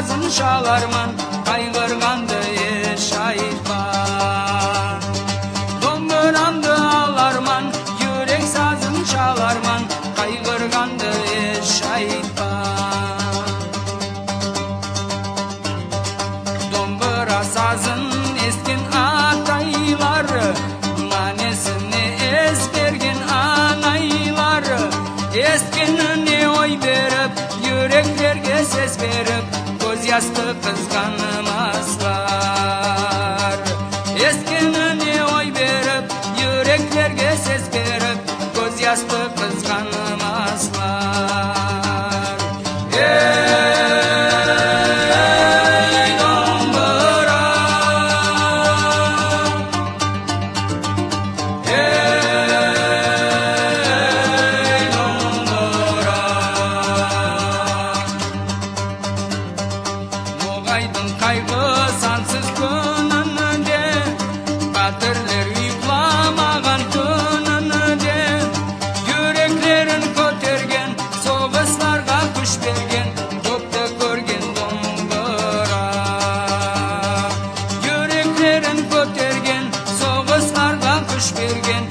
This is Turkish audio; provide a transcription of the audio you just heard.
sazın çalarman Kaygırgandı eş aytman Domburamdı alarman Yürek sazın çalarman Kaygırgandı eş aytman Dombura sazın eskin atayları Manesini esbergin anayları. Eskinini oy verip Yüreklerge ses verip yastık kıskanmazlar Saydın kaygı sansız gününü de. Kadirler yüklamagan gününü de. Yüreklerin kötergen Soğuslarga kuş bergen Gökte görgen donbura Yüreklerin kötergen Soğuslarga kuş bergen